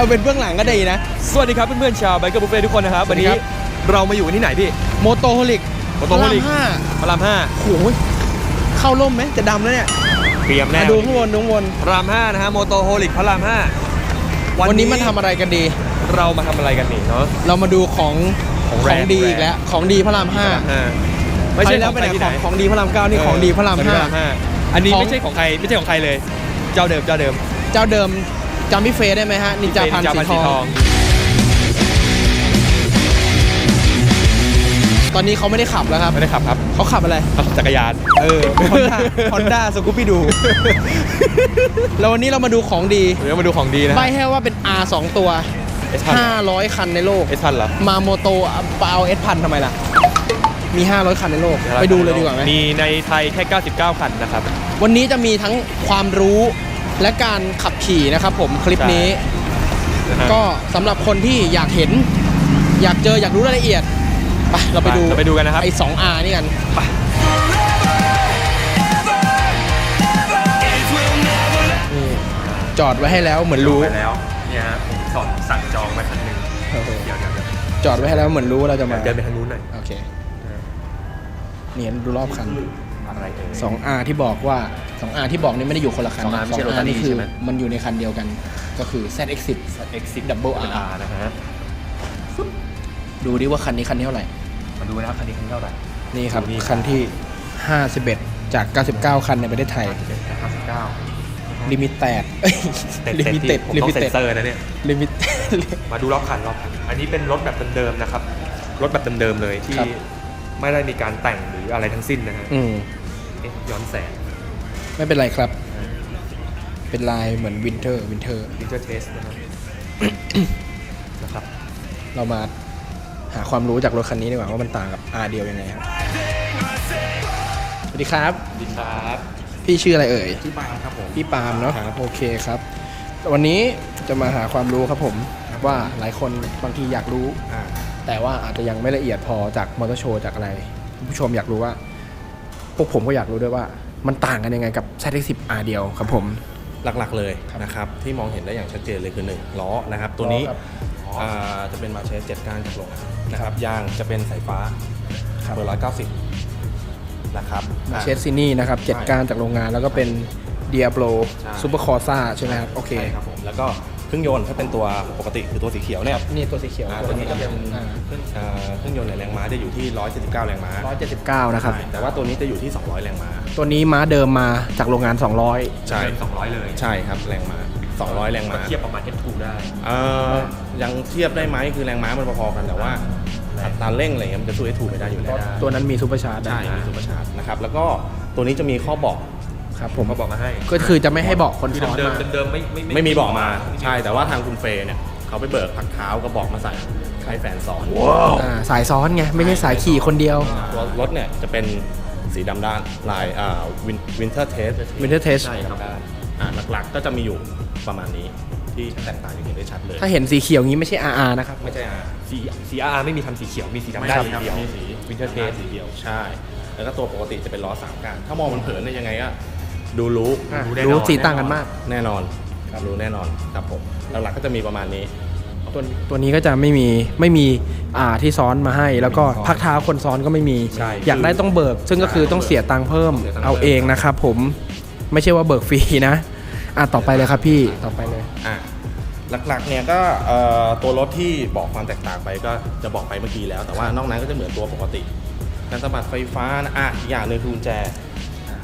เอาเป็นเบื้องหลังก็ดีนะ สวัสดีครับเพื่อนๆชาวไบเกอร์บุฟเฟ่ทุกคนนะครับสวัวันสดีนี้ครับเรามาอยู่กันที่ไหนพี่โมโตโฮลิก Motoholic ห้าพระรามห้าโอ้โหเข้าร่มไหมจะดำแล้วเนี่ยเตรียมแน่มาดูข้างบนดูข้างบนพระรามห้านะฮะโมโตโฮลิกพระรามห้าวันนี้มาทำอะไรกันดี เรามาทำอะไรกันนี่เนาะเรามาดูของของขแรองงดีแรอีกแล้วของดีพระรามห้าพระรามห้าไม่ใช่คราวที่แล้วของใครที่ไปไหนของของดีพระรามเก้านี่ของดีพระรามของห้าอันนี้ของไม่ใช่ของใครไม่ใช่ของใครเลย เจ้าเดิมเจ้าเดิม เจ้าเดิม จำพี่เฟยได้ไหมฮะ นินจาพันเป็สีทอง ตอนนี้เขาไม่ได้ขับแล้วครับ ไม่ได้ขับครับเขาขับอะไร ขับจักรยาน เออ Honda Honda สกูปปี้ดู แล้ววันนี้เรามาดูของดีเดี๋ยวมาดูของดีนะใบให้ว่าเป็น R 2 ตัวเอสพัน500 คันในโลกเอสพันเหรอ มาโมโตเอาเอสพันทำไมล่ะมี 500 คันในโลก ไปดูเลยดีกว่าไหม มีในไทยแค่ 99 คันนะครับ วันนี้จะมีทั้งความรู้ และการขับขี่นะครับผมคลิปนี้นะฮะก็สำหรับคนที่อยากเห็น อยากเจออยากรู้รายละเอียดไปเราไปดูเราไปดูกันนะครับไอ้ 2R นี่กัน It will never let นี่จอดไว้ให้แล้วเหมือนรู้ไปแล้วเนี่ยฮะผมสอนสั่งจองมาคันหนึ่งเดี๋ยวเดี๋ยวเดี๋ยวจอดไว้ให้แล้วเหมือนรู้ว่าเราจะมาเดินไปทางนู้นหน่อยโอเคเนี่ยดูรอบคัน อะไรเอ่ย 2R ที่บอกว่า 2R ที่บอกนี่ไม่ได้อยู่คนละคัน 2R ไม่ใช่ Rotary นี่คือใช่ไหม มันอยู่ในคันเดียวกัน ก็คือ ZX10 Exit Double R นะฮะดูดิว่าคันนี้คันที่เท่าไหร่ มาดูนะครับคันนี้คันเท่าไหร่ นี่ครับดูนี่คันที่ 51 จาก 99 คันในประเทศไทยห้าสิบเก้าลิมิเต็ดลิมิเต็ดผมลิต้อมิงเซ็เต็นดเซอร์นะเนี่ย ลิมิมาดูรอบคันรอบคันอันนี้เป็นรถแบบเดิมๆนะครับ รถแบบเดิมๆเลยที่ครับ ไม่ได้มีการแต่งหรืออะไรทั้งสิ้นนะฮะ อืม เอ๊ะย้อนแสงไม่เป็นไรครับ เป็นลายเหมือนวินเทอร์วินเทอร์วินเทอร์เทสนะครับ นะครับ เรามาหาความรู้จากรถคันนี้ดีกว่าว่ามันต่างกับ R เดียวยังไงครับ สวัสดีครับ สวัสดีครับพี่ชื่ออะไรเอ่ย ชื่อปางครับผม พี่ปาล์มเนาะโอเคครับ วันนี้จะมาหาความรู้ครับผมว่าหลายคนบางทีอยากรู้ อ่าแต่ว่าอาจจะยังไม่ละเอียดพอจากมอเตอร์โชว์จากอะไรคุณผู้ชมอยากรู้ว่าพ วกผมก็อยากรู้ด้วยว่า มันต่างกันยังไงกับ ZX10 R เดียวครับผม หลักๆเลยครับนะครับ ที่มองเห็นได้อย่างชัดเจนเลยคือ 1 ล้อนะครับ ตัวนี้ล้อครับอ่าจะเป็นมาเชสเจ็ดก้านจากโรงงานนะครับยางจะเป็นสายฟ้าครับเบอร์ร้อยเก้าสิบนะครับมาอะเชสซินี่นะครับเจ็ดก้านจากโรงงานแล้วก็เป็น Diablo ใช่ Super Corsa ใช่ไหมครับ โอเคใช่ครับผมแล้วก็ เครื่องยนต์ถ้าเป็นตัวปกติคือตัวสีเขียวเนี่ยนี่ตัวสีเขียวอ่าตัวนี้จะเป็นอ่าเครื่องอ่าเครื่องยนต์ในยแรงม้าจะอยู่ที่ 179 แรงม้า179นะครับ ใช่แต่ว่าตัวนี้จะอยู่ที่ 200 แรงม้าตัวนี้ม้าเดิมมาจากโรงงาน 200 ใช่เป็น200เลยใช่ครับแรงม้า200 แรงม้าเทียบประมาณ F2 ได้ เอ่อยังเทียบได้ไหมคือแรงม้ามันพอๆกันแต่ว่าอัตราเร่งอะไรเงี้ยมันจะสู้ S2 ไม่ได้อยู่แล้ว ตัวนั้นมีซูเปอร์ชาร์จใช่มีซูเปอร์ชาร์จนะครับ แล้วก็ตัวนี้จะมีข้อบอก ครับผมมาบอกมาให้ก็คือจะไม่ให้บอกคนคือซ้อนเดิมมาๆเดิมๆไม่ไม่ไม่มีบอกมาใช่แต่ว่าทางคุณเฟย์เนี่ยเขาไปเบิกผักเท้าก็บอกมาใส่ให้แฟนซ้อนอ่าสายซ้อนไงไม่ใช่สายขี่คนเดียวตัวรถเนี่ยจะเป็นสีดำด้านลายอ่าวินเทอร์เทส Winter Test ใช่ครับอ่าหลักๆก็จะมีอยู่ประมาณนี้ที่แตกต่างอย่างเห็นได้ชัดเลย ถ้าเห็นสีเขียวงี้ไม่ใช่ RR นะครับ ไม่ใช่อ่าสีสีอาร์ไม่มีทำสีเขียว มีสีดำไม่ได้ใช่สีครับเดียวมีสีวินเทอร์เทสสีเดียว ใช่ แล้วก็ตัวปกติจะเป็นล้อสามก้านถ้ามองมันเผินเนี่ยยังไงก็ ดูรู้อะรู้แน่นอนรู้สีต่างกันมากแน่นอนครับรู้แน่นอนครับผมหลักๆก็จะมีประมาณนี้ ตัวตัวนี้ก็จะไม่มีไม่มีอ่าที่ซ้อนมาให้ แล้วก็พักเท้าคนซ้อนก็ไม่มี ใช่อยากได้ต้องเบิก ซึ่งก็คือต้องเสียตังค์เพิ่มเสียตังค์ เอาเองนะครับผมไม่ใช่ว่าเบิกฟรีนะอะต่อไปเลยครับพี่ต่อไปเลย อะหลักๆเนี่ยก็เอ่อตัวรถที่บอกความแตกต่างไปก็จะบอกไปเมื่อกี้แล้ว แต่ว่านอกนั้นก็จะเหมือนตัวปกติการสะบัดไฟฟ้านะอะอีกอย่างหนึ่งคือกุญแจ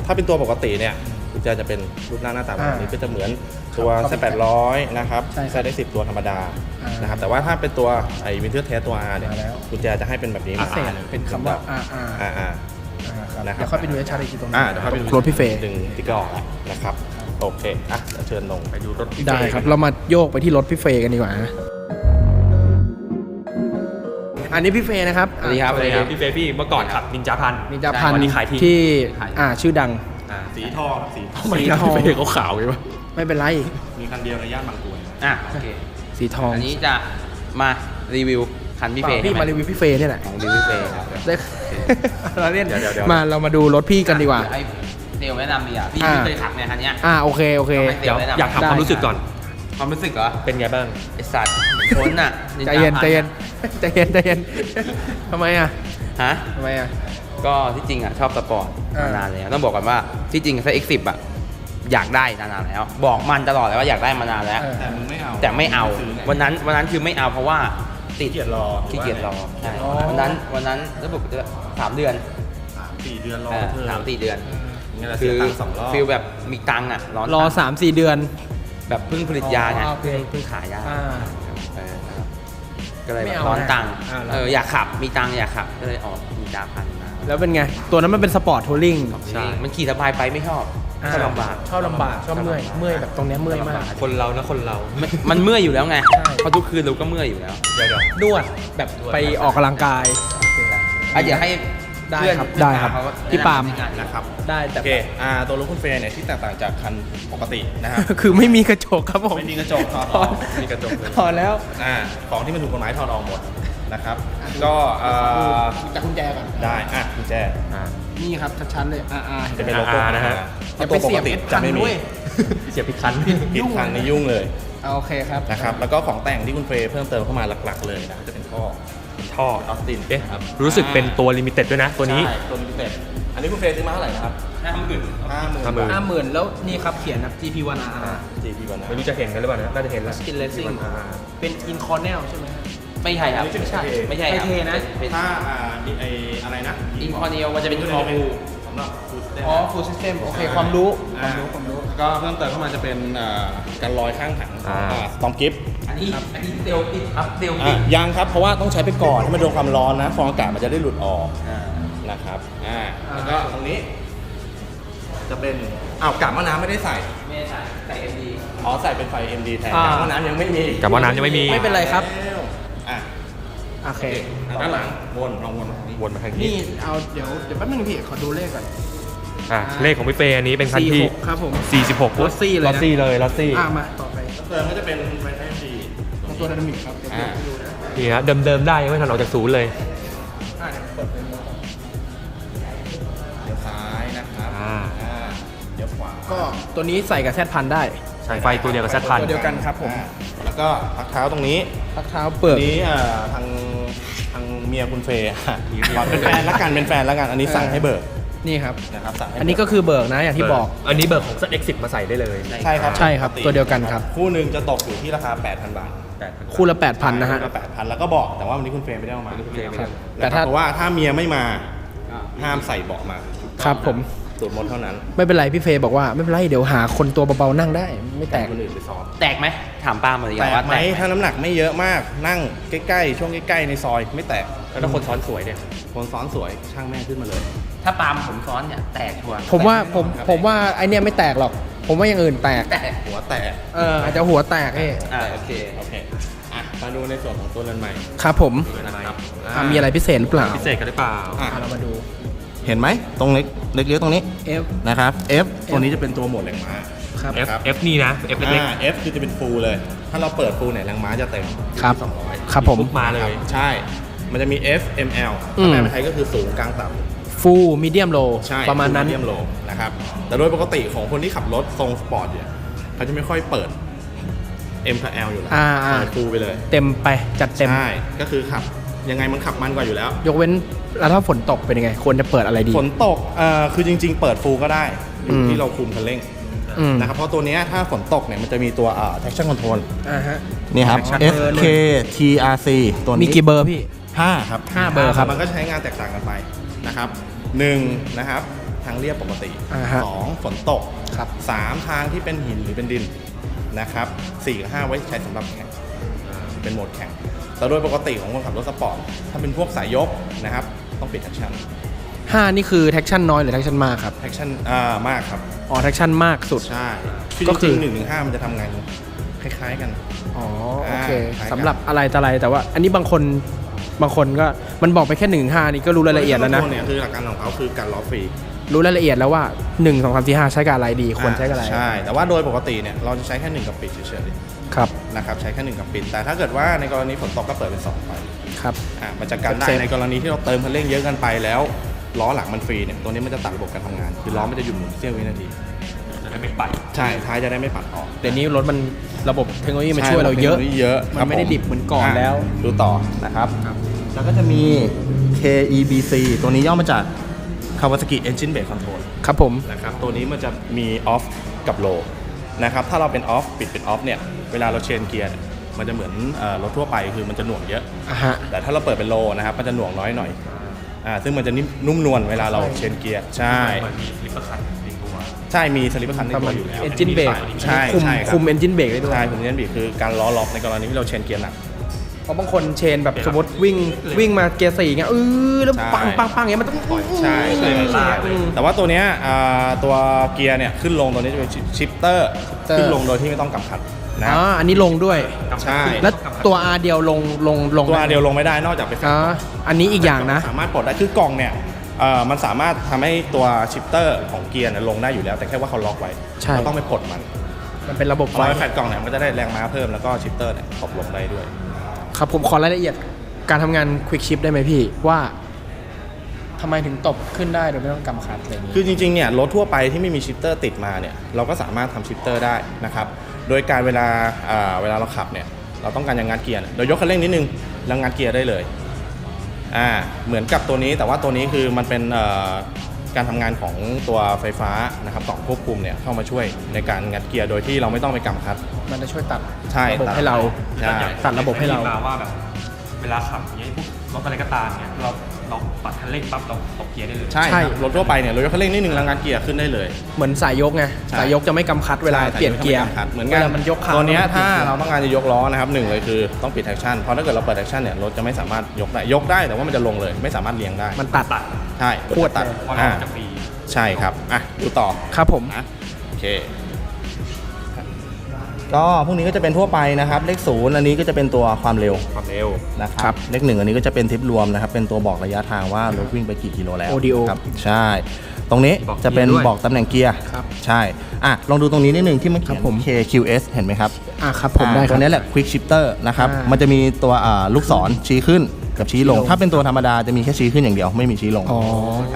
ถ้าเป็นตัวปกติเนี่ย กุญแจจะเป็นรูปร่างหน้าตาแบบนี้อ่าก็จะเหมือนตัวครับแซแปดร้อยนะครับใช่ครับใช้ได้ 10 ตัวธรรมดาอ่านนะครับแต่ว่าถ้าเป็นตัวไอ้วินเทอร์เทสตัว R เนี่ยมาแล้ว กุญแจจะให้เป็นแบบนี้พิเศษมาเป็นคำว่า R R อ่าอ่า ครับนะครับ เดี๋ยวค่อยไปดูชัดๆอีกทีตรงนี้อ่าเดี๋ยวค่อยไปดูรถพี่เฟย์ ดึงติ๊กเกอร์ออกนะครับ โอเคอะเดี๋ยวเชิญลงไปดูรถพี่ได้เฟย์ครับ เรามาโยกไปที่รถพี่เฟย์กันดีกว่านะอันนี้พี่เฟย์นะครับสวัสดีครับสวัสดีครับ พี่เฟย์พี่เมื่อก่อนขับนินจาพันนินจาพันวันนี้ขายที่ที่ขายที่ อ่าชื่อดังอ่าสีทองสีทองสีทองพี่เฟย์เขาขาวไงวะไม่เป็นไร มีคันเดียวในย่านบางกรวยอะโอเคสีทองอันนี้จะมารีวิวคันพี่เฟย์พี่มาใช่รีไหวิวพี่เฟย์นี่แหละของรีวิวพี่เฟย์ครับ ได้เราเล่นเดี๋ยวเดี๋ยวเดี๋ยว มาเรามาดูรถพี่กันดีกว่าเยวให้เซลลแนะนำดีอะพี่อ่า เคยขับเนี่ยคันเนี้ย อ่าโอเคโอเคทำไมเดี๋ยวอยากถามความรู้สึกก่อน ความรู้สึกเหรอเป็นไงบ้าง ไอสัตว์ชนอะใจเย็นใจเย็นใจเย็นใจเย็นทำไมอะฮะทำไมอะ ก็ที่จริงอะชอบสปอร์ตอ่ามมานานแล้วต้องบอกก่อนว่าที่จริงซ X10 อะอยากได้นานๆแล้ว บอกมันตลอดเลยว่าอยากได้มานานแล้ว เออแต่มึงไม่เอาแต่ไม่เอาซื้ไงวันนั้นวันนั้นคือไม่เอาเพราะว่าติดขี้เกียจรอขี้เกียจรอใช่อ๋อวันนั้นวันนั้นระบบสามเดือนสามสี่เดือนรอเออเธอสามสี่เดือน งั้นเราคืเสียอตังค์สองรอบฟิลแบบมีตังค์อะร้อนรอตังค์สามสี่เดือน แบบเพิ่งผลิตยาไงอ๋อโอเค เพิ่งเพิ่งขายยาอ่า เออนะครับก็เลยไม่แบบเอาร้อนนะ ตังค์อ่าเอออยากขับมีตังค์อยากขับก็เลยออกมีจาพันมา แล้วเป็นไง ตัวนั้นมันเป็นสปอร์ตทัวริงใช่มันขี่สบายไปไม่ชอบชอบลำบากชอบลำบากชอบเมื่อยเมื่อยแบบตรงเนี้ยเมื่อยมาก คนเรานะคนเรา มันมันเมื่อยอยู่แล้วไงใช่เพราะทุกคืนเราก็เมื่อยอยู่แล้วเดี๋ยวเดี๋ยวนวดแบบไปออกกำลังกายอะเดี๋ยวให้ได้เพื่อนครับได้ครับเขพี่ปาล์มแนะนำที่งานนะครับได้แต่โอเคอ่าตัวรถคุณเฟย์เนี่ยที่แตกต่างจากคันปกตินะครับคือไม่มีกระจกครับผมไม่มีกระจกถอดออกมีกระจกเลยถอดแล้วอ่าของที่มันถูกกฎหมายถอดออกหมด นะครับ ก็อ่าจากกุญแจก่อนได้อะกุญแจอ่านี่ครับชัดๆเลยอ่าอ่าจะเป็นโลโก้อ่านะฮะถ้าตัวปกติจะไม่มีเสียบพิดคันผิดคันนี่ยุ่งเลยเอาโอเคครับนะครับ แล้วก็ของแต่งที่คุณเฟย์เพิ่มเติมเข้ามาหลักๆ เลยนะจะเป็นท่อท่อออสตินเอ๊ะรู้สึกเป็นตัวลิมิเต็ดด้วยนะ ตัวนี้ใช่ตัวลิมิเต็ดอันนี้คุณเฟย์ซื้อมาเท่าไหร่นะครับห้าหมื่นห้าหมื่นห้าหมื่นห้าหมื่นแล้วนี่ครับเขียนนะ GP1RR GP วันนะไม่รู้จะเห็นกันหรือเปล่านะน่าจะเห็นแล้ว Skin Racing อ่าเป็น in cornell ใช่ไหม ไม่ใช่ครับ ไม่ใช่ไม่ใช่ครับไทเทนะเป็นถ้าอ่าไออะไรนะอินคอร์เนียมันจะเป็นคอบูสำหรับฟูดสเตอ๋อ full system โอเค ความรู้คอ่าวามรู้ ความรู้ ก็เพิ่มเติมเข้ามาจะเป็นอ่ากันรอยข้างถังอ่าสตอมกิฟอันนี้อันนี้เซลล์ติดครับเซลล์อะติดยังครับ เพราะว่าต้องใช้ไปก่อนให้มันโดนความร้อนนะ ฟองอากาศมันจะได้หลุดออกอ่านะครับอ่าแล้วก็ตรงนี้ จะเป็นอ้าวกาบมะน้ำไม่ได้ใส่ ไม่ได้ใส่ใส่เอ็มดีอ๋อใส่เป็นไฟ MD แทนอ่ากาบมะน้ำยังไม่มีกับว่าน้ำยังไม่มี ไม่เป็นไรครับอะ โอเค อะด้านหลังวนลองวนวนมาทางนี้นี่เอาเดี๋ยวเดี๋ยวแป๊บนึงพี่ขอดูเลขก่อน อะเลขของพี่เฟย์อันนี้เป็นคันที่ 46ครับผม 46ลอตซี่เลยนะ ลอตซี่เลยลอตซี่อ่ามาต่อไปเติมก็จะเป็นไฟ MD ตัวไดนามิกครับเดี๋ยวอ่าดูนะนี่ฮะเดิมๆได้ยังไม่ทันออกจากศูนย์เลยอ่าเดี๋ยวเปิดเป็นเดี๋ยวซ้ายนะครับอ่าอ่าเดี๋ยวขวาก็ตัวนี้ใส่กับแซดพันได้ใส่ไฟตัวเดียวกับแซดพันตัวเดียวกันครับผม อ่าแล้วก็พักเท้าตรงนี้ พักเท้าเปิดอันนี้อ่าทางทาง เมียคุณเฟย์อะเป็นแฟนละกันเป็นแฟนละกันอันนี้สั่งให้เบิกนี่ครับ นะครับสั่งให้เบิอันนี้ก็คือเบิกนะอย่างที่บอก อันนี้เบิร์ของ X10 มาใส่ได้เลยใช่ครับใช่ครับตัวเดียวกันครับ คู่หนึ่งจะตกอยู่ที่ราคา 8,000 บาทคู่ละ 8,000 นะฮะคู่ละ8,000แล้วก็บอกแต่ว่าวันนี้คุณเฟย์ไม่ได้เอามาวันนี้คุณเฟย์ไม่ได้แต่แต่ถ้า เพราะว่าถ้าเมียไม่มาห้ามใส่เบาะมา ครับผม สูตรมดเท่านั้นไม่เป็นไรพี่เฟย์บอกว่าไม่เป็นไรเดี๋ยวหาคนตัวเบาๆนั่งได้ ไม่แตแต่กคนอื่นไปซ้อมแตกไหมถามป้ามาดีกแตว่ากว่าไหมแตกไหมถ้าน้ำหนักไม่เยอะมากนั่งใกล้ๆช่วงใกล้ๆในซอยไม่แตกแล้วถ้าคนซ้อนสวยเนี่ยคนซ้อนสวยช่างแม่งขึ้นมาเลย ถ้าปาล์มผมซ้อนเนี่ยแตกชัวร์ผมว่าผมผมว่าไอเนี้ยไม่แตกหรอก ผมว่าอย่างอื่นแตกแตกหัวแตกเอออาจจะหัวแตกเอ้อ่าโอเคโอเคอะมาดูในส่วนของตัวเรือนใหม่ครับผมนะครับอะมีอะไรพิเศษหรือเปล่าพิเศษกันหรือเปล่าอะอะเรามาดู เห็นไหมตรงเล็กเล็กๆตรงนี้ F นะครับ F ตัวนี้จะเป็นตัวโหมดแรงม้าครับ F F นี่นะ F เล็ก อ่า F คือจะเป็นฟูลเลย ถ้าเราเปิดฟูลเนี่ยแรงม้าจะเต็มครับสองร้อยครับๆผมปุ๊บมาเลย ใช่ มันจะมี F M L อืมถ้าแปลเป็นไทยก็คือสูงกลางต่ำ ฟูลมีเดียมโลใช่ประมาณนั้น เยี่ยมโลนะครับ แต่โดยปกติของคนที่ขับรถทรงสปอร์ตเนี่ยเขาจะไม่ค่อยเปิด M กับ L อยู่แล้วอ่าอ่า เปิดฟูลไปเลย เต็มไปจัดเต็ม ใช่ ก็คือขับ ยังไงมันขับมันกว่าอยู่แล้ว ยกเว้นแล้วถ้าฝนตกเป็นยังไง ควรจะเปิดอะไรดี ฝนตกเอ่อคือจริง ๆ เปิดฟูลก็ได้อยู่อืมที่เราคุมคันเร่งอืม นะครับเพราะตัวเนี้ยถ้าฝนตกเนี่ยมันจะมีตัวอ่า traction control อ่าฮะ นี่ครับ Traction S control K T R C ตัวนี้มีกี่เบอร์พี่ ห้าครับห้าเบอร์ครับมันก็ใช้งานแตกต่างกันไปนะครับหนึ่งนะครับทางเรียบปกติอ่าฮะ สองฝนตกครับสามทางที่เป็นหินหรือเป็นดินนะครับสี่กับห้าไว้ใช้สำหรับแข่งเป็นโหมดแข่ง แต่โดยปกติของคนขับรถสปอร์ตถ้าเป็นพวกสายยกนะครับ ต้องปิดแท็กชั่น5นี่คือแท็กชั่นน้อยหรือแท็กชั่นมากครับแท็กชั่นอ่ามากครับอ๋อแท็กชั่นมากสุด ใช่ก็ก็คืคือ อหนึ่งถึงห้ามันจะทำงานคล้ายๆกัน อ๋อโอเคอ่า สำหรับอะไรแต่อะไรแต่ว่า อันนี้บางคนบางคนก็มันบอกไปแค่1 5นี่ก็รู้รายละเอียดแล้วนะตัวเนี่ยคือหลักการของเขาคือการล้อฟรีรู้รายละเอียดแล้วว่า1 2 3 4 5ใช้กับอะไรดีควรใช้กับอะไรใช่ แต่ว่าโดยปกติเนี่ยเราจะใช้แค่หนึ่งกับปิดเฉยครับๆ นะครับใช้แค่หนึ่งกับปิด แต่ถ้าเกิดว่าในกรณีฝนตกก็เปิดเป็นสองไปครับอะมันจะกันได้เซฟ ในกรณีที่เราเติมคันเร่งเยอะเกันไปแล้วล้อหลังมันฟรีเนี่ยตัวนี้มันจะตัดระบบการทำงาน คือล้อมันจะหยุดหมุนเสี้ยววินาที จะได้ไม่ไปใช่ท้ายจะได้ไม่ปัดออกเดี๋ยวนี้รถมันระบบเทคโนโลยีมันช่วยเราเยอะใช่เยอะมันไม่ได้ดิบเหมือนก่อนแล้วะดูต่อนะครับ แล้วก็จะมี KEBC ตัวนี้ย่อมาจาก Kawasaki Engine Brake Control ครับผม นะครับ ตัวนี้มันจะมี off กับ low นะครับถ้าเราเป็น off ปิดเป็น off เนี่ยเวลาเราเชนเกียร์เนี่ยมันจะเหมือนเอ่อรถทั่วไปคือมันจะหน่วงเยอะอะฮะแต่ถ้าเราเปิดเป็น low นะครับมันจะหน่วงน้อยหน่อยอ่าซึ่งมันจะนิ่มนุ่มนวลเวลาเราเชนเกียร์ใช่มันมีลิปคันในตัวใช่มีสลิปคันในตัวอยู่แล้วเอนจินเบรกใช่คุมใช่ครับคุมเอนจินเบรกได้ด้วยใช่ผมเน้นบีคือการล้อล็อกในกรณีที่เราเชนเกียร์หนัก เพราะบางคนเชนแบบสมมติวิ่งวิ่งมาเกียร์สี่เงี้ยเออแล้วใช่ปังปังปังอย่างเงี้ยมันต้องใช่ใช่อืมใช่อืมแต่ว่าตัวเนี้ยอ่าตัวเกียร์เนี่ยขึ้นลงตัวนี้จะเป็นชิปเตอร์ shifter ขึ้นลงโดยที่ไม่ต้องกำคัดนะอ่าอันนี้ลงด้วยใช่แล้วตัว R เดียวลงลงลงตัวเดียวลงไม่ได้นอกจากไปอ่าอันนี้อีกอย่างนะสามารถปลดได้คือกล่องเนี่ยเอ่อมันสามารถทำให้ตัวชิปเตอร์ของเกียร์เนี่ยลงได้อยู่แล้ว แต่แค่ว่าเขาล็อกไว้ใช่เราต้องไปปลดมัน มันเป็นระบบพอไฟเราไปแฟดกล่องเนี่ยมันก็จะได้แรงม้าเพิ่มแล้วก็ชิปเตอร์เนี่ยตกลงได้ด้วย ครับผมขอรายละเอียดการทำงาน Quick Ship ได้ไหมพี่ว่าทำไมถึงตบขึ้นได้โดยไม่ต้องกำคัดอะไรนี้คือจริงๆเนี่ยรถทั่วไปที่ไม่มีชิปเตอร์ติดมาเนี่ยเราก็สามารถทำชิปเตอร์ได้นะครับโดยการเวลาเวลาเราขับเนี่ยเราต้องการจะงัดเกียร์เรายกคันเร่งนิดนึงแล้วงัดเกียร์ได้เลยอ่าเหมือนกับตัวนี้แต่ว่าตัวนี้คือมันเป็น การทำงานของตัวไฟฟ้านะครับกล่องควบคุมเนี่ยเข้ามาช่วยในการงัดเกียร์โดยที่เราไม่ต้องไปกำคัด มันจะช่วยตัดใช่ระบบตัดให้เราใช่ตัดระบบให้เราได้ยินมาว่าแบบเวลาขับอย่างเงี้ยพวกรถอะไรก็ตามเนี่ยเรา เราปัดคันเร่งปั๊บเราตกเกียร์ได้เลย ใช่ใช่ ครับรถทั่วไปเนี่ยเรายกคันเร่งนิดนึงแล้วงัดเกียร์ขึ้นได้เลย เหมือนสายยกไงใช่ สายยกจะไม่กำคัดเวลาใช่เปลี่ยนเกียร์แต่ไม่กำคัดเหมือนกันวลามันยกขาตัวเนี้ยมันถ้าปลี่ยนกียเราต้องการจะยกล้อนะครับหนึ่งเลยคือต้องปิดแท็กชั่นเพราะถ้าเกิดเราเปิดแท็กชั่นเนี่ยรถจะไม่สามารถยกได้ยกได้แต่ว่ามันจะลงเลย ไม่สามารถเลี้ยงได้มันตัด ตัดใช่ขวด ตัดเลยเพราะเราอ่าจะฟรี ใช่ครับอะดูต่อครับผม นะโอเค ก็พวกนี้ก็จะเป็นทั่วไปนะครับ เลขศูนย์อันนี้ก็จะเป็นตัวความเร็วความเร็ว นะครับเลขหนึ่งอันนี้ก็จะเป็นทิปรวมนะครับ เป็นตัวบอกระยะทางว่ารถวิ่งไปกี่กิโลแล้ว Audio ครับใช่ ตรงนี้บอกจะเป็นเกียร์ด้วยบอกตำแหน่งเกียร์ครับใช่ อะ ลองดูตรงนี้นิดนึงที่มันเขียน ครับผม KQS เห็นไหมครับอะครับผมได้คตัรัวบนี้แหละ Quick Shifter นะครับ อ่ามัมันจะมีตัวอ่าลูกศรชี้ขึ้นกับชี้ลง ชี้ลง ถ้าเป็นตัวธรรมดาจะมีแค่ชี้ขึ้นอย่างเดียวไม่มีชี้ลง อ๋อ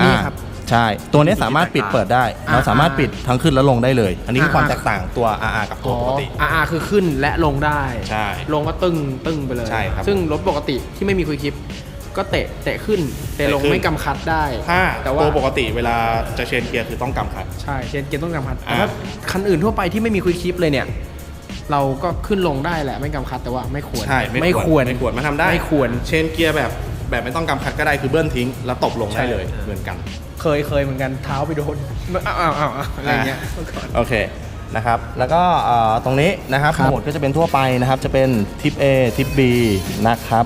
นี่ครับ ใช่ ตัวนี้สามารถปิดเปิดได้อ่าเราสามารถปิดทั้งขึ้นและลงได้เลย อันนี้คือความอ่าแตกต่างตัว RR กับตัวปกติอ๋อ RR คือขึ้นและลงได้ ใช่ ลงก็ตึ้งตึ้งไปเลย ใช่ครับ ซึ่งรถปกติที่ไม่มีคุยคลิป ก็เตะเตะขึ้นเตะลงเตะขึ้นไม่กำคัดได้ถ้าแต่ว่าตัวปกติเวลาจะเชนเกียร์คือต้องกำคัด ใช่ เชนเกียร์ต้องกำคัดแต่อ่าถ้าคันอื่นทั่วไปที่ไม่มีคุยคลิปเลยเนี่ยเราก็ขึ้นลงได้แหละไม่กำคัดแต่ว่าไม่ควรใช่ไม่ควรไม่ควรมันทำได้ไม่ควร เชนเกียร์แบบแบบไม่ต้องกำคัดก็ได้คือเบิ้ลทิ้ง แล้วตบลงได้เลยใช่เหมือนกัน เคยเคยเหมือนกันเท้าไปโดนอ้าวอ้าวอ้าวอ้าวอะไรเงี้ยเมื่อก่อน โอเคนะครับแล้วก็เอ่อตรงนี้นะครับครับโหมดก็จะเป็นทั่วไปนะครับจะเป็นทิป A ทิป B นะครับ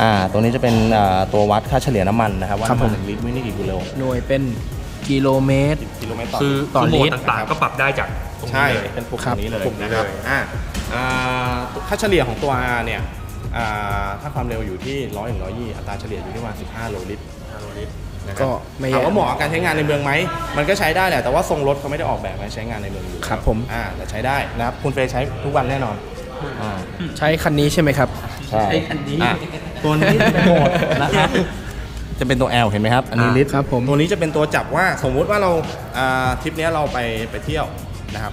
อ่าตัวนี้จะเป็นเอ่อตัววัดค่าเฉลี่ยน้ำมันนะครับว่าครับน้ำผมันมหนึ่งลิตรวิ่งได้กี่กิโลหน่วยเป็นกิโลเมตร กิโลเมตรต่อคือต่อคือโหมลิดตร ต่างๆ ก็ปรับได้จากตรงใช่นี้เลย เป็นปุ่มครับตรงนี้เลยปุ่มนี้นะครับเลย อ่าอ่าค่าเฉลี่ยของตัว R เนี่ยอ่าถ้าความเร็วอยู่ที่100ถึง120อัตราเฉลี่ยอยู่ที่ประมาณ15โลลิตร5โลลิตร นะครับก็ไม่แย่ถามว่าเหมาะกับการใช้งานในเมืองไหม มันก็ใช้ได้แหละ แต่ว่าทรงรถเขาไม่ได้ออกแบบมาใช้งานในเมืองอยู่ครับผม อ่าแต่ใช้ได้นะครับ คุณเฟย์ใช้ทุกวันแน่นอนอ่าใช้คันนี้ใช่ไหมครับ ใช่ไอ้อันนี้ อะตัวนี้จะเป็นโหมดนะครับ จะเป็นตัว L เห็นไหมครับ อันนี้อ่าลิตรครับผม ตัวนี้จะเป็นตัวจับว่าสมมุติว่าเราอ่าทริปเนี้ยเราไปไปเที่ยวนะครับ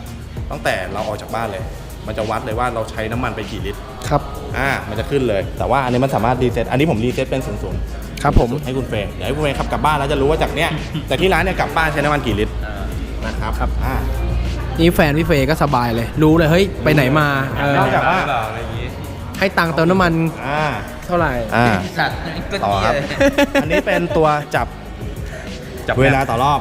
ตั้งแต่เราออกจากบ้านเลย มันจะวัดเลยว่าเราใช้น้ำมันไปกี่ลิตร ครับ อ่า มันจะขึ้นเลย แต่ว่าอันนี้มันสามารถรีเซ็ต อันนี้ผมรีเซ็ตเป็นศูนย์ศูนย์ ครับผม ให้คุณเฟย์เดี๋ยวให้คุณเฟย์ขับกลับบ้านแล้วจะรู้ว่าจากเนี้ย แต่ที่ร้านเนี่ยกลับบ้านใช้น้ำมันกี่ลิตรนะครับครับ อ่า นี่แฟนพี่เฟย์ก็สบายเลย รู้เลยเฮ้ยไปไหนมาเออนอกจากว่า อะไรอย่างงี้ให้ตังค์เติมน้ำมันอ่าเท่าไหร่ อ่า สัตว์ก็ต่อเหี้คยรับ อันนี้เป็นตัวจับจับเวลาต่อรอบ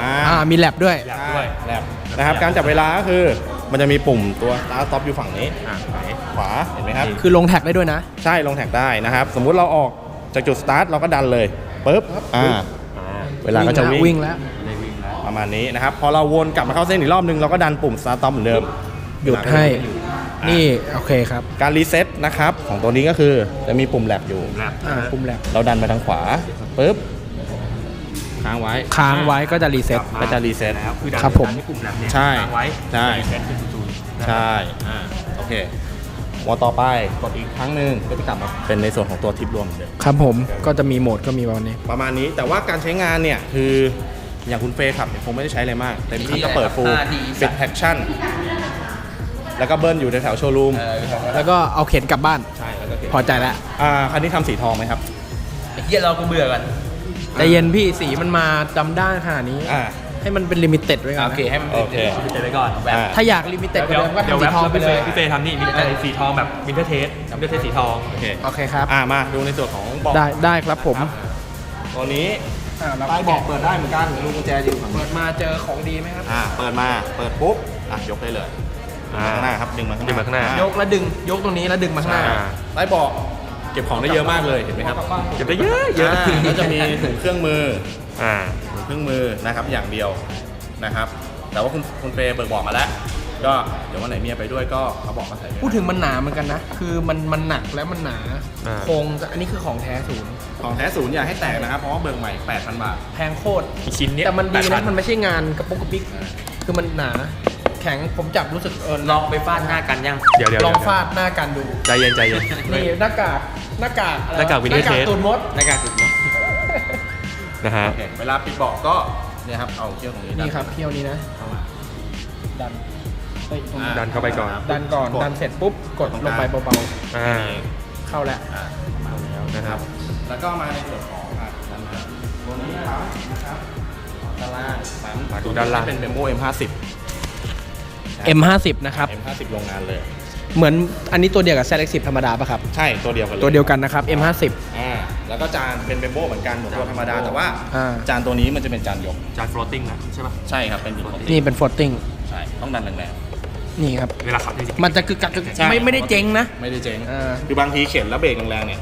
อ่าอ่ามีแลบด้วยแลบด้วยแลบนะครับ การจับเวลาก็คือมันจะมีปุ่มตัว start stop อยู่ฝั่งนี้ อ่าไหนขวา เห็นไหมครับ คือลงแท็กได้ด้วยนะ ใช่ลงแท็กได้นะครับ สมมุติเราออก จากจุด start เราก็ดันเลยปุ๊บอ่าอ่าเวลาก็จะวิ่งวิ่งแล้วได้วิ่งแล้วประมาณนี้นะครับ พอเราวนกลับมาเข้าเส้นอีกรอบนึงเราก็ดันปุ่ม start stop เหมือนเดิม หยุดให้ นี่โอเคครับ การรีเซ็ตนะครับของตัวนี้ก็คือจะมีปุ่มแลบอยู่แลบอ่าปุ่มแลบเราดันไปทางขวาปุ๊บค้างไว้ค้างไว้ก็จะรีเซ็ตก็จะรีเซ็ตแล้วคือดันครับผมดันที่ปุ่มแลบเนี่ยใช่ค้างไว้ใช่รีเซ็ตเป็นศูนย์ๆใช่อ่าโอเค วนต่อไปกดอีกครั้งหนึ่งก็จะกลับมาเป็นในส่วนของตัวทิปรวมเหมือนเดิมครับผมก็จะมีโหมดก็มีประมาณนี้ ประมาณนี้แต่ว่าการใช้งานเนี่ยคืออย่างคุณเฟย์ขับเนี่ยคงไม่ได้ใช้อะไรมากเต็มที่ก็เปิดฟูลห้าทีปิดแท็กชั่น แล้วก็เบิ้ลอยู่ในแถวโชว์รูมแล้วก็เอาเข็นกลับบ้าน ใช่แล้วก็เก็บพอใจแล้วอ่าคันนี้ทำสีทองไหมครับไอ้เหี้ยเราก็เบื่อกันใจเย็นพี่สีมันมาจำด้านขนาดนี้อ่า ให้มันเป็นลิมิเต็ดไว้ก่อนโอเค ให้มันโอเคเดี๋ยวไปก่อนแบบอ่าถ้าอยากลิมิเต็ดกว่าเดี๋ยวเดิมก็เดี๋ยวทำสีแวบทองไปพี่เลเฟยย์พี่เฟย์ทำนี่มีแต่สีทองแบบวินเทอร์เทสวินเทอร์เทสสีทองโอเคโอเคครับอ่ามาดูในส่วนของเบอกได้ได้ครับผมตัวนี้อ่าเราใต้เบอกเปิดได้เหมือนกันลูกกุญแจอยู่ฝั่งเปินี้ดมาเจอของดีไหมครับอ่าเปิดมาเปิดปุ๊บอะยกได้เลยดึงมาข้างหน้าครับดึงมาข้างหดึน้างมาข้างหน้าอ่ยกแล้วดึงยกตรงนี้แล้วดึงมาข้างหน้าอ่าใต้เบอกเก็บของได้เยอะมากเลยเห็นไหมครับเก็บได้เยอะเยอะาก็จะมีถุงเครื่องมืออ่าถุงเค รื่องมือนะครับอย่างเดียวนะครับ แต่ว่าคุณคุณเฟย์เบิกบอกมาแล้ว ก็เดี๋ยววันไหนเมียไปด้วยก็เขาบอกมาใส่พูดถึงมันหนาเหมือนกันนะ คือมันมันหนักแล้วมันหนาอ่า โครงจะอันนี้คือของแท้ศูนย์ของแท้ศูนย์อย่าให้แตกนะครับ เพราะว่าเบิกใหม่ 8,000 บาท แพงโคตร อีกชิ้นเนี้ยแต่มันดี8,000นะมันไม่ใช่งานกระปุกกระปิก คือมันหนา แข็งผมจับรู้สึกเออลองไปฟาดหน้ากันยัง เดี๋ยวเดี๋ยวลองเดี๋ยวฟาดหน้ากันดู ใจเย็นใจเย็น นี่หน้ากากหน้ากากอะไรวะหน้ากาก Winter หน้ากาก Test ตูนมด หน้ากากจุดมั้ง นะฮะ โอเคเวลาปิดเบอกก็เนี่ยครับเอาเชือกตรงนี้นี่ครับเที่ยวนี้นะ เข้ามา ดันเฮ้ยตรงนี้อ่าดันเข้าไปก่อนดันก่อนกดดันเสร็จปุ๊บ กดลงไปเบาอ่า ๆ เข้าแล้ว อ่ามาแล้วนะครับ แล้วก็มาในส่วนของอะด้านหน้าตัวนี้ปั๊มนะครับด้านล่างปั๊มมาดูด้านล่าง เป็นเบมโบ M50 M50 นะครับ M50 โรงงานเลย เหมือนอันนี้ตัวเดียวกับ ZX10 ธรรมดาป่ะครับ ใช่ตัวเดียวกันเลยตัวเดียวกันนะครับ M50 อ่า แล้วก็จานเป็นเบมโบเหมือนกันเหมือนตัวธรรมดา แต่ว่าอ่า จานตัวนี้มันจะเป็นจานยก จาน floating นะใช่ป่ะ ใช่ครับ เป็นดินปกตินี่เป็น floating ใช่ ต้องดันแรงนี่ครับ เวลาขับจริงมันจะกึกกักกึกใช่ไม่ไม่ได้เจ๊งนะ ๆไม่ได้เจ๊งอ่า คือบางทีเข็นแล้วเบรกแรงๆเนี่ย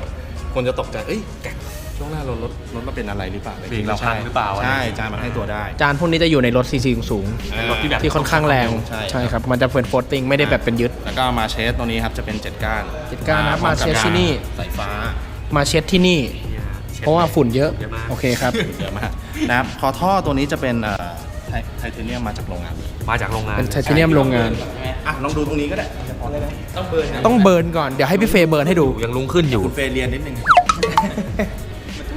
คนจะตกใจ เอ้ยแกะช่วงหน้ารถรถรถเราเป็นอะไรหรือเปล่าเบรกเราพังหรือเปล่าใช่ จานมันให้ตัวได้จานพวกนี้จะอยู่ในรถซีซีสูงเป็นรถที่แบบ ๆที่ค่อนข้างแรงใช่ ครับ มันจะเป็น floating ไม่ได้แบบเป็นยึด แล้วก็มาเชสตัวนี้ครับจะเป็น 7 ก้านเจ็ดก้านนะครับพร้อมาเชสที่นี่ สายฟ้า มาเช็ดที่นี่ เพราะว่าฝุ่นเยอะเยอะมากโอเคครับเยอะมากนะครับคอท่อตัวนี้จะเป็นเอ่อไทไทเทเนียมมาจากโรงงานเลยมาจากโรงงานเป็นไทเทเนียมโรงงานอะลองดูตรงนี้ก็ได้ต้องเบิร์นนะต้องเบิร์นก่อนเดี๋ยวให้พี่เฟย์เบิร์นให้ดูยังลุงขึ้นอยู่คุณเฟรเรียนนิดนึง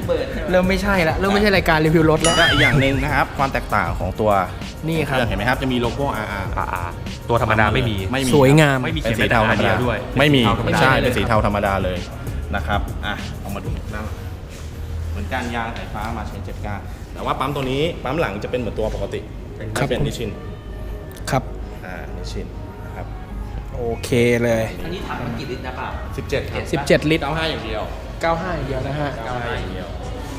เบิร์นเริ่มไม่ใช่ละเริ่มไม่ใช่รายการรีวิวรถแล้วก็อีกอย่างหนึ่งนะครับ ความแตกต่างของตัวนี่ครับเครื่องเห็นไหมครับจะมีโลโก้ RR อ่าอ่าตัวธรรมดาไม่มีไม่มีสวยงามไม่มีเป็นเขียนสีเทาธรรมเดีดายวด้วย ไม่มีเป็นสีเทาธรรมดาใช่เลยเป็นสีเทาธรรมดาเลย นะครับอะเอามาดูด้านหลังเหมือนกันยางสายฟ้ามาเชนเจ็ดก้านแต่ว่าปั๊มตัวนี้ปั๊มหลังจะเป็นเหมือนตัวปกติครับจะเป็นนิชินครับ อ่านิชินนะครับโอเคเลย อันนี้ถังมันกี่ลิตรนะเปล่า17ครับ17 ลิตร 95อย่างเดียว95อย่างเดียวนะฮะ 95อย่างเดียว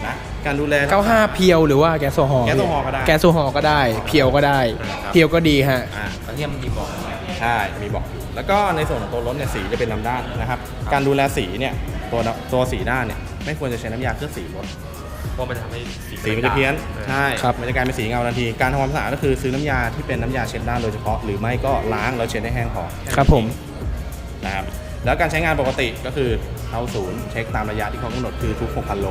นะการดูแล 95 เพียวหรือว่าแก๊สโซฮอล์แก๊สโซฮอล์ก็ได้แก๊สโซฮอล์ก็ได้ เพียวก็ได้ ครับ เพียวก็ดีฮะ อ่า ตอนนี้มันมีบอกไหมใช่ มีบอกอยู่แล้วก็ในส่วนของตัวรถเนี่ยสีจะเป็นน้ำด้านนะครับ การดูแลสีเนี่ย ตัวน้ำตัวสีด้านเนี่ยไม่ควรจะใช้น้ำยาเคลือบสีรถเพราะมันจะทำให้สีสีมันจะเพี้ยนออใช่ครับมันจะกลายเป็นสีเงาทันที การทำความสะอาดก็คือซื้อน้ำยาที่เป็นน้ำยาเช็ดด้านโดยเฉพาะหรือไม่ก็ล้างแล้วเช็ดให้แห้งพอครับผมนะครับแล้วการใช้งานปกติก็คือเข้าศูนย์เช็คตามระยะที่เขากำหนดคือทุก 6,000 โล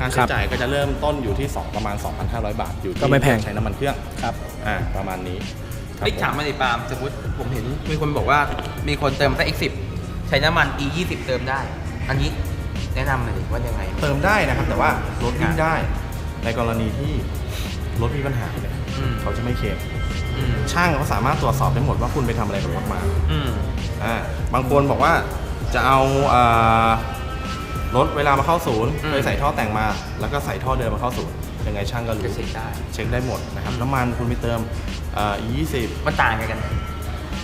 ค่าครัใช้บจ่ายก็จะเริ่มต้นอยู่ที่ 2 ประมาณ 2,500 บาท อยู่ที่ก็ไม่แพงใช้น้ำมันเครื่องครับอ่าประมาณนี้ครับไอ้ถามมาดิปาล์มสมมติผมเห็นมีคนบอกว่ามีคนเติมสัก X10 ใช้น้ำมัน E20 เติมได้ อันนี้แนะนำหน่อยดิว่ายังไง เติมได้นะครับ แต่ว่ารถวิ่งได้ ในกรณีที่รถมีปัญหาเนี่ยอืม เขาจะไม่เคลมอืมช่างเขาสามารถตรวจสอบได้หมดว่าคุณไปทำอะไรกับรถมา อืม อ่าบางคนบอกว่าจะเอาเอ่อรถเวลามาเข้าศูนย์อืม เคยใส่ท่อแต่งมา แล้วก็ใส่ท่อเดิมมาเข้าศูนย์ยังไงช่างก็รู้จะเช็คได้ เช็คได้หมดนะครับน้ำมันคุณไปเติมเอ่อ20 มันต่างกันกัน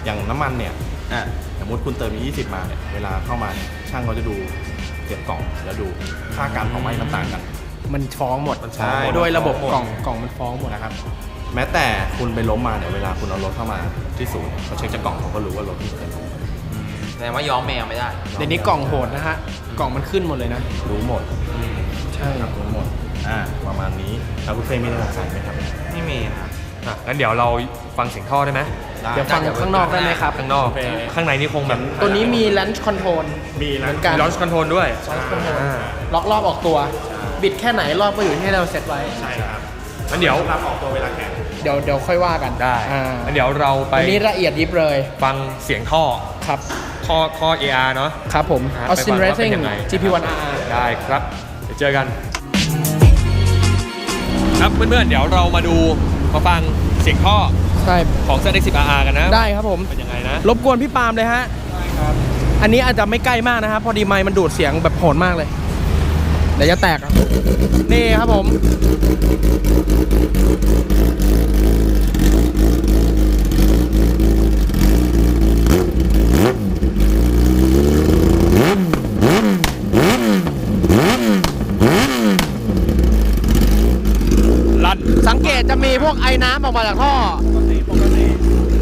อย่างน้ำมันเนี่ย อะส มมติคุณเติม20 มาเนี่ยเวลาเข้ามาเนี่ยช่างเขาจะดูเก็บกล่องแล้วดูค่าการเผาไหม้มันต่างกัน มันฟ้องหมดมันฟ้องหมดด้วยระบบฟ้องหมด กล่องกล่องมันฟ้องหมดนะครับ แม้แต่คุณไปล้มมาเนี่ยเวลาคุณเอารถเข้ามาที่ศูนย์เขาเช็คจากกล่องเขาก็รู้ว่ารถที่เคยล้มแสดงว่าย้อมแมวไม่ได้เดี๋ยวนี้กล่องโหดนะฮะกล่องมันขึ้นหมดเลยนะ รู้หมดใช่ครับรู้หมดอ่าประมาณนี้แล้วคุณเฟรมมีอะไรสงสัยไหมครับ ไม่มีครับ อะงั้นเดี๋ยวเราฟังเสียงท่อได้ไหม เดี๋ยวฟังข้างนอกได้ไหมครับ ข้างนอกโอเคข้างในนี่คงแบบตัวนี้มี launch control มีเหนะมือนกันลอนช์คอนโทรลด้วย launch control อ่าล็อกรอบออกตัว บิดแค่ไหนรอบก็อยู่ที่เราเซตไว้ใช่ครับงั้นเดี๋ยวรับออกตัวเวลาแข่งเดี๋ยวเดี๋ยวค่อยว่ากันได้อ่างั้นเดี๋ยวเราไปวันนี้ละเอียดยิบเลย ฟังเสียงท่อครับท่อท่อ AR เนาะครับผมอะ Austin ไปฟังว่าเป็น Racing ยังไง GP1RR ได้ครับเดี๋ยวเจอกัน ครับเพื่อนๆเดี๋ยวเรามาดูมาฟังเสียงท่อใช่ของ ZX10RR กันนะได้ครับผม เป็นยังไงนะรบกวนพี่ปาล์มเลยฮะอันนี้อาจจะไม่ใกล้มากนะครับ พอดีไมค์มันดูดเสียงแบบโหดมากเลย เดี๋ยวจะแตกอะนี่ครับผม ลั่น สังเกตจะมีพวกไอ้ น้ำออกมาจากท่อ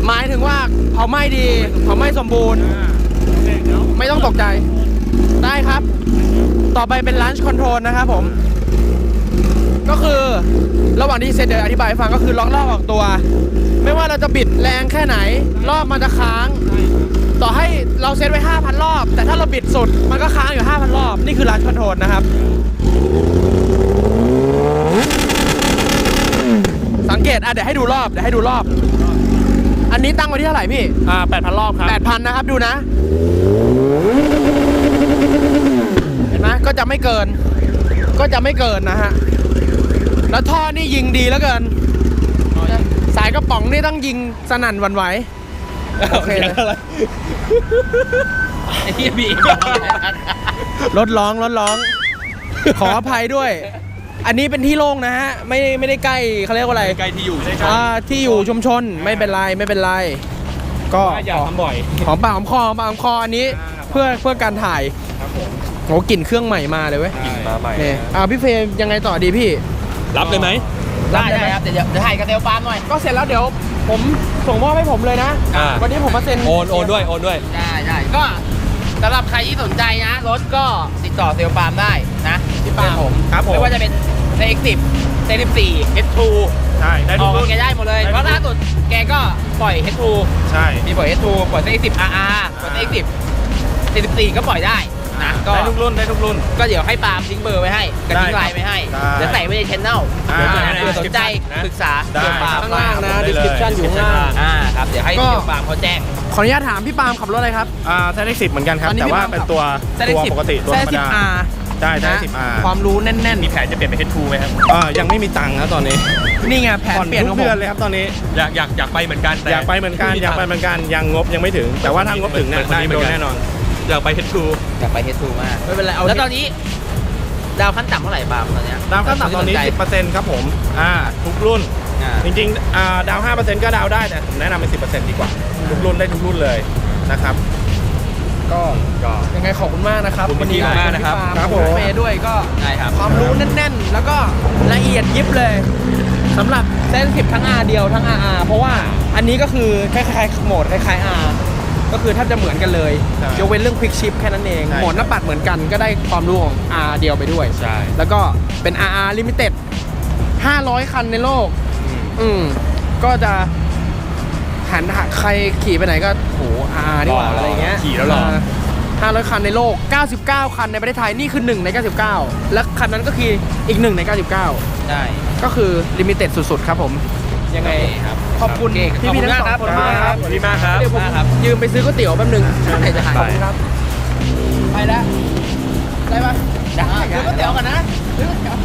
หมายถึงว่าเผาไหม้ดีเผาไหม้สมบูรณ์ไม่ต้องตกใจ ได้ครับ ต่อไปเป็น Launch Control นะครับผม ก็คือระหว่างที่เซตเดี๋ยวอธิบายให้ฟังก็คือล็อกรอบออกตัว ไม่ว่าเราจะบิดแรงแค่ไหน รอบมันจะค้าง ต่อให้เราเซตไว้ 5,000 รอบ แต่ถ้าเราบิดสุด มันก็ค้างอยู่ 5,000 รอบ นี่คือ Launch Control นะครับ สัง เกตอะเดี๋ยวให้ดูรอบเดี๋ยวให้ดูรอบ อันนี้ตั้งไว้ที่เท่าไหร่พี่อ่า8,000รอบครับ 8,000นะครับดูนะ เห็นไหมก็จะไม่เกิน ก็จะไม่เกินนะฮะ แล้วท่อนี่ยิงดีแล้วเกิน สายกระป๋องนี่ต้องยิงสนั่นหวันไหว โอเคเลย ไอ้ที่บี รถร้องรถร้อง ขออภัยด้วย อันนี้เป็นที่โล่งนะฮะ ไม่ไม่ได้ใกล้เขาเรียกว่าอะไรใกล้ที่อยู่ใช่ไหมอ่าที่อยู่ชุมชนไม่เป็นไรไม่เป็นไร ก็อย่าทำบ่อยหอมปากหอมคอหอมปากหอมคออันนี้เพื่อเพื่อการถ่ายครับผมโหกลิ่นเครื่องใหม่มาเลยเว้ยกินมาใหม่เนี่ยอ่าพี่เฟรมยังไงต่อดีพี่ รับเลยไหมได้ได้ครับเดี๋ยวเดี๋ยวถ่ายกับเซลปาล์มหน่อยก็เสร็จแล้วเดี๋ยวผมส่งมอบให้ผมเลยนะ อ่า วันนี้ผมมาเซ็นโอนโอนด้วยโอนด้วย ได้ได้ก็สำหรับใครที่สนใจนะ รถก็ติดต่อเซลปาล์มได้นะที่ปาล์มผมครับผม ไม่ว่าจะเป็น CX10 C14 H2 ใช่ ได้อทุอกกรุ่น แกได้หมดเลยได้ทุก เพราะล่าสุดแกก็ปล่อย H2 ใช่ มีปล่อย H2 ปล่อย CX10 RR ปล่อย CX10 C14 ก็ปล่อยได้นะก็ได้ทุกรุ่น ได้ทุกรุ่น ก็เดี๋ยวให้ปาล์มทิ้งเบอร์ไว้ให้กับทิ้งไลน์ไว้ให้ได้เดี๋ยวใส่ไว้ในช anel อ่าเผื่อสนใจนะปรึกษาได้เซลปาล์มข้างล่างนะ ได้เลย description อยู่ข้างล่าง อ่าครับเดี๋ยวให้ก็เซลปาล์มเขาแจ้ง ขออนุญาตถามพี่ปาล์มขับรถอะไรครับ อ่าแซดสิบเหมือนกันครับอันนี้แต่ว่าพี่ปาล์ม เป็นตัว แซดตัวสิบ ปกติ ตัวธรรมสิบดาอาร์ใช่แซดสิบอาร์ความรู้แน่นมีแผนจะเปลี่ยนเป็น H2 ไหมครับ อ่ายังไม่มีตังค์นะตอนนี้ๆ นี่ไงแผนผ่อนเปลี่ยนขทุองกผเดือนมเลยครับตอนนี้ อยากอยากอยากไปเหมือนกันแต่ อยากไปเหมือนกันไอยากไปเหมือนกันยังงบยังไม่ถึง แต่ว่าถ้างบถึงเนี่ยเหมืได้เหมืโดอนนกัแน่นอน อยากไป H2 อยากไป H2 มากไม่เป็นไรเอาแล้วตอนนี้ ดาวขั้นต่ำเท่าไหร่ปาล์มตอนเนี้ยดาวขั้นต่ำตอนนี้สใจ10%ครับผมอ่าทุกรุ่น อ่าจริงๆอ่าดาว 5%ก็ดาวได้แต่ผมแนะนำเป็น 10%ดีกว่า ทุกรุ่นได้ทุกรุ่นเลยนะครับ ก็ก็ ยังไงขอบคุณมากนะครับขอบคุณพี่มากนะครับขอณครับพี่ผมปาล์มเฟย์ด้วยก็ได้ครับ ความรู้แน่น ๆ แล้วก็ละเอียดยิบเลยสำหรับเส้นสิบทั้ง R เดียวทั้ง RR เพราะว่าอันนี้ก็คือคล้ายๆโหมดคล้ายๆ R ก็คือแทบจะเหมือนกันเลยใช่ยกเว้นเรื่อง Quick Shift แค่นั้นเอง ใช่ โหมดหน้าปัดเหมือนกันก็ได้ความรู้ของ R เดียวไปด้วย ใช่แล้วก็เป็น RR Limited 500 คันในโลก อืมก็จะ หันหาใครขี่ไปไหนก็โห RR ดีกว่าหล่ออะไรเงี้ยขี่แล้วหล่อา500 คันในโลก 99 คันในประเทศไทย นี่คือ 1 ใน 99 และคันนั้นก็คืออีก 1 ใน 99 ได้ ก็คือลิมิเต็ดสุดๆ ครับผม ยังไงโอเคครับขอบคุณโอเคพี่พี่ๆทั้งสองขอบคคุนณมามากกคครัรับบขอบคุณมากครับ เดี๋ยวผมมากครับยืมไปซื้อก๋วยเตี๋ยวแป๊บนึงได้ได้ขอบคุณครับ ไปแล้ว ได้ซื้อก๋วยเตี๋ยวก่อนนะซื้อก๋วยเตี๋ยว